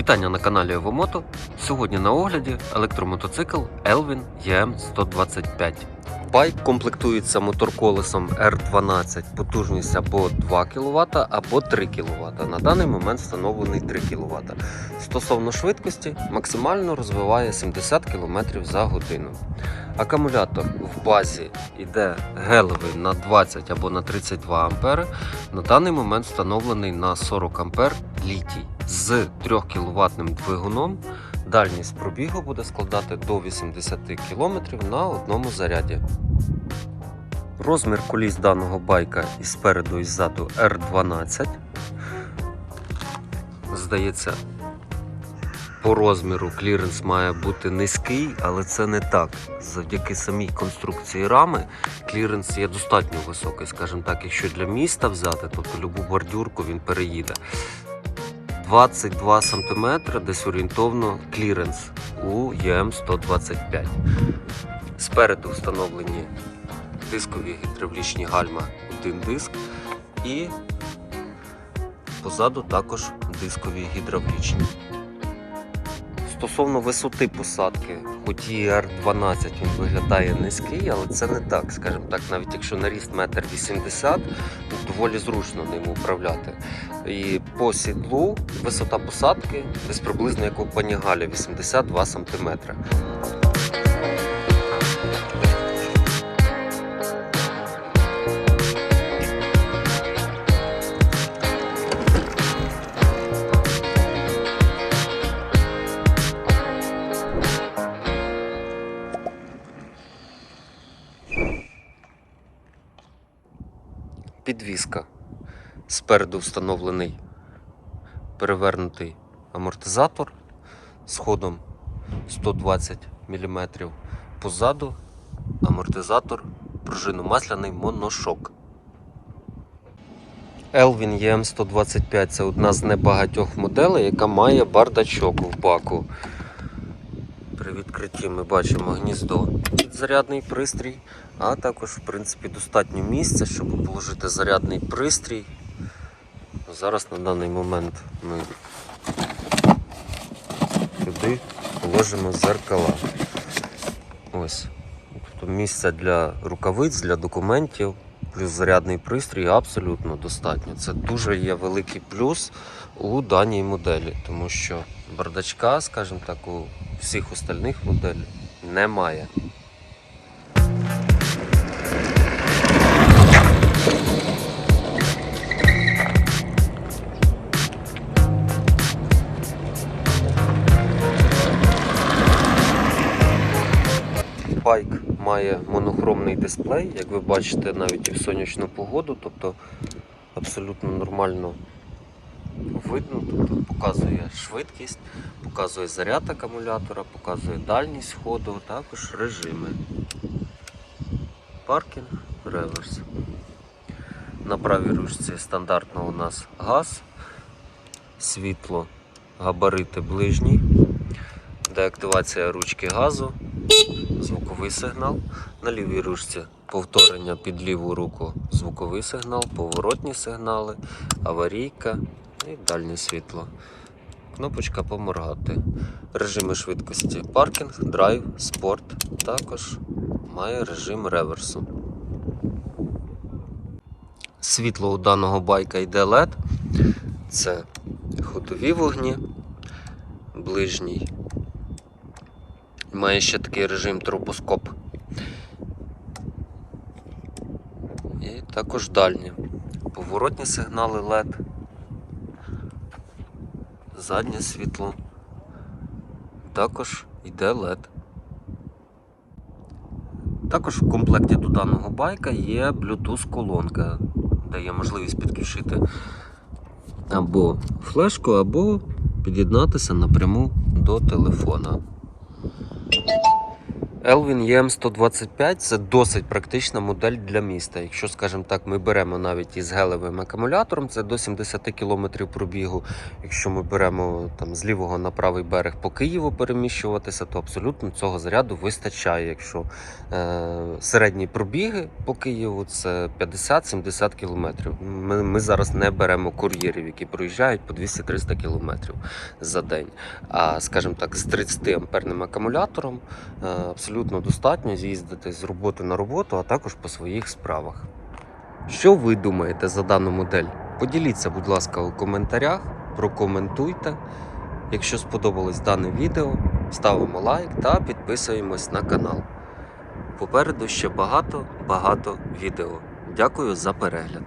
Вітання на каналі Евомото. Сьогодні на огляді електромотоцикл Elvin EM125. Байк комплектується моторколесом R12, потужність або 2 кВт, або 3 кВт. На даний момент встановлений 3 кВт. Стосовно швидкості, максимально розвиває 70 км за годину. Акумулятор в базі йде гелевий на 20 або на 32 А. На даний момент встановлений на 40 А літій з 3 кВт двигуном. Дальність пробігу буде складати до 80 км на одному заряді. Розмір коліс даного байка і спереду і ззаду R12. Здається, по розміру кліренс має бути низький, але це не так. Завдяки самій конструкції рами кліренс є достатньо високий, скажімо так, якщо для міста взяти, тобто любу бордюрку він переїде. 22 см десь орієнтовно кліренс у ЄМ125. Спереду встановлені дискові гідравлічні гальма, один диск, і позаду також дискові гідравлічні. Стосовно висоти посадки, хоч і R12 він виглядає низький, але це не так. Скажімо так, навіть якщо наріст 1,80 м, доволі зручно ним управляти. І по сідлу висота посадки десь приблизно як у Панігалі 82 см. Підвіска. Спереду встановлений перевернутий амортизатор з ходом 120 мм. Позаду амортизатор пружиномасляний моношок. Elvin EM125 це одна з небагатьох моделей, яка має бардачок в баку. При відкритті ми бачимо гніздо під зарядний пристрій, а також, в принципі, достатньо місця, щоб положити зарядний пристрій. Зараз на даний момент ми туди положимо зеркала. Ось. Тобто місця для рукавиць, для документів, плюс зарядний пристрій абсолютно достатньо. Це дуже є великий плюс у даній моделі, тому що бардачка, скажімо так, у всіх остальних моделей немає. Байк має монохромний дисплей, як ви бачите, навіть і в сонячну погоду, тобто абсолютно нормально видно, тобто показує швидкість, показує заряд акумулятора, показує дальність ходу, також режими. Паркінг, реверс. На правій ручці стандартно у нас газ, світло, габарити ближній, деактивація ручки газу, звуковий сигнал. На лівій ручці повторення під ліву руку звуковий сигнал, поворотні сигнали, аварійка і дальнє світло. Кнопочка поморгати. Режими швидкості паркінг, драйв, спорт. Також має режим реверсу. Світло у даного байка йде LED. Це ходові вогні, ближній. Має ще такий режим тропоскоп. І також дальні. Поворотні сигнали LED. Заднє світло. Також йде LED. Також в комплекті до даного байка є Bluetooth колонка, де є можливість підключити або флешку, або під'єднатися напряму до телефона. Elvin EM125 це досить практична модель для міста. Якщо, скажімо так, ми беремо навіть із гелевим акумулятором, це до 70 км пробігу. Якщо ми беремо там з лівого на правий берег по Києву переміщуватися, то абсолютно цього заряду вистачає. Якщо е, середні пробіги по Києву це 50-70 км. Ми, ми зараз не беремо кур'єрів, які проїжджають по 200-300 км за день. А скажімо так, з 30 амперним акумулятором е, абсолютно достатньо з'їздити з роботи на роботу, а також по своїх справах. Що ви думаєте за дану модель? Поділіться, будь ласка, у коментарях, прокоментуйте. Якщо сподобалось дане відео, ставимо лайк та підписуємось на канал. Попереду ще багато-багато відео. Дякую за перегляд.